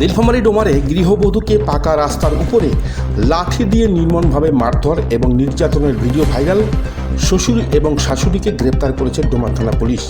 নীলফামারী ডোমারে গৃহবধূকে পাকা রাস্তার উপরে লাঠি দিয়ে নির্মমভাবে মারধর এবং নির্যাতনের ভিডিও ভাইরাল, শ্বশুর এবং শাশুড়িকে গ্রেপ্তার করেছে ডোমার থানা পুলিশ।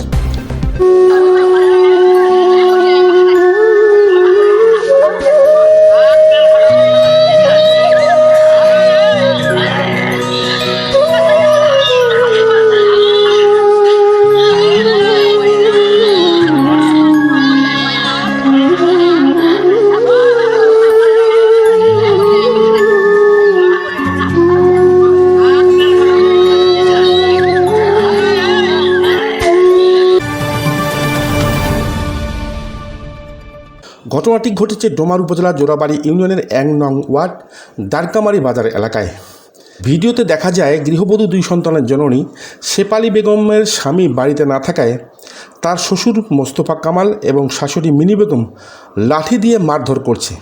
ঘটনাটি ঘটেছে ডোমার উপজেলার জোড়াবাড়ি ইউনিয়নের এক নং ওয়ার্ড দ্বারকামারি বাজার এলাকায়। ভিডিওতে দেখা যায়, গৃহবধূ দুই সন্তানের জননী শেপালি বেগমের স্বামী বাড়িতে না থাকায় তার শ্বশুর মোস্তফা কামাল এবং শাশুড়ি মিনি বেগম লাঠি দিয়ে মারধর করছে।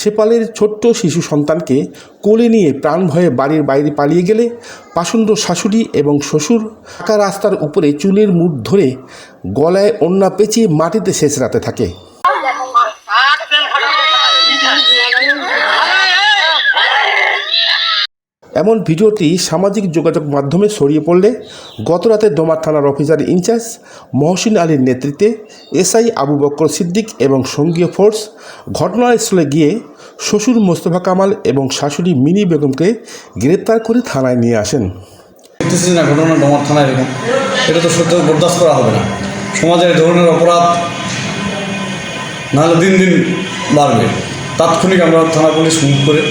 শেপালের ছোট্ট শিশু সন্তানকে কোলে নিয়ে প্রাণ ভয়ে বাড়ির বাইরে পালিয়ে গেলে পাষণ্ড শাশুড়ি এবং শ্বশুর পাকা রাস্তার উপরে চুলের মুঠ ধরে গলায় অন্যা পেঁচিয়ে মাটিতে শেষরাতে থাকে। এমন ভিডিওটি সামাজিক যোগাযোগ মাধ্যমে ছড়িয়ে পড়লে গতরাতে ডোমার থানার অফিসার ইনচার্জ মহসিন আলীর নেতৃত্বে এসআই আবু বক্কর সিদ্দিক এবং সঙ্গীয় ফোর্স ঘটনাস্থলে গিয়ে শ্বশুর মোস্তফা কামাল এবং শাশুড়ি মিনি বেগমকে গ্রেপ্তার করে থানায় নিয়ে আসেন। ঘটনা ডোমার থানায় এটা তো সত্য, বরদাস্ত করা হবে না। সমাজে এই ধরনের অপরাধ নাহলে দিন দিন বাড়বে। তাৎক্ষণিক আমরা থানা পুলিশ মুভ করে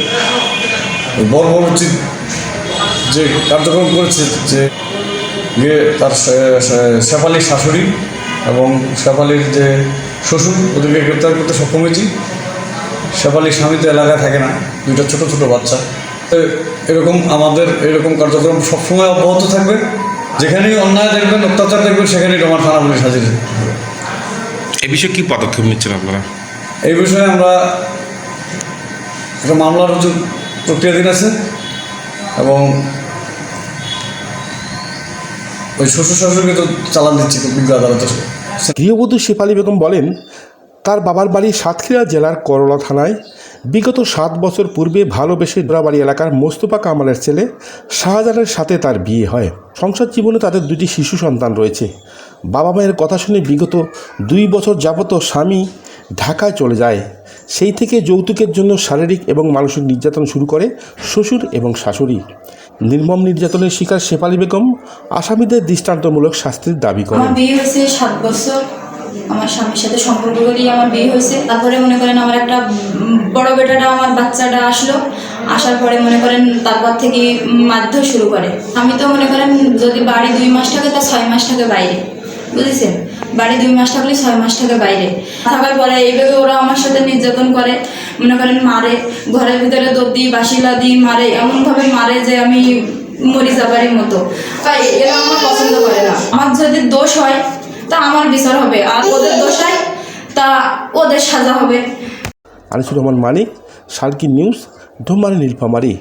বড় বড় উচিত যে কার্যক্রম করেছে যে গিয়ে তার শেফালির শাশুড়ি এবং শেফালির যে শ্বশুর ওদেরকে গ্রেপ্তার করতে সক্ষম হয়েছি। শেফালির স্বামী তো এলাকায় থাকে না দুইটা ছোট ছোট বাচ্চা। এরকম আমাদের এরকম কার্যক্রম সবসময় অব্যাহত থাকবে। যেখানেই অন্যায় দেখবেন অত্যাচার দেখবেন সেখানেই ডোমার থানা পুলিশ হাজির হবে। এ বিষয়ে কী পদক্ষেপ নিচ্ছেন আপনারা? এই বিষয়ে আমরা একটা মামলা রুজু প্রক্রিয়াধীন আছে এবং ওই শ্বশুর শাশুড়িকে তো চালান দিচ্ছি বিজ্ঞ আদালতে। গৃহবধূ শেফালি বেগম বলেন, তার বাবার বাড়ি সাতক্ষীরা জেলার করলা থানায়। বিগত সাত বছর পূর্বে ভালোবেসে ডোরাবাড়ি এলাকার মোস্তফা কামালের ছেলে শাহজাহানের সাথে তার বিয়ে হয়। সংসার জীবনে তাদের দুটি শিশু সন্তান রয়েছে। বাবা মায়ের কথা শুনে বিগত দুই বছর যাবত স্বামী ঢাকায় চলে যায়। সেই থেকে যৌতুকের জন্য শারীরিক এবং মানসিক নির্যাতন শুরু করে শ্বশুর এবং শাশুড়ি। নির্মম নির্যাতনের শিকার শেফালি বেগম আসামিদের দৃষ্টান্তমূলক শাস্তির দাবি করেন। আমার বিয়ে হয়েছে সাত বছর। আমার স্বামীর সাথে সম্পর্ক করেই আমার বিয়ে হয়েছে। তারপরে মনে করেন আমার একটা বড় বেটাটা, আমার বাচ্চাটা আসলো। আসার পরে মনে করেন তারপর থেকে মারধর শুরু করে। আমি তো মনে করেন যদি বাড়ি দুই মাস থাকে, তা ছয় মাস থাকে বাইরে। বুঝেছেন? বাড়ি দুই মাস থাকলে ছয় মাস থাকে বাইরে। থাকার পরে এইভাবে ওরা আমার সাথে নির্যাতন করে। মনে করেন মারে, ঘরের ভিতরে দৌড় দিই, বাসিলা দিই, মারে, এমনভাবে মারে যে আমি মরি যাবারই মতো। তাই এরা আমার পছন্দ করে না। আমার যদি দোষ হয়, তা আমার বিচার হবে। আর ওদের দোষ হয় তা ওদের সাজা হবে। আনিসুর রহমান মানিক সার্কি নিউজ ডোমারি নীলফামারী।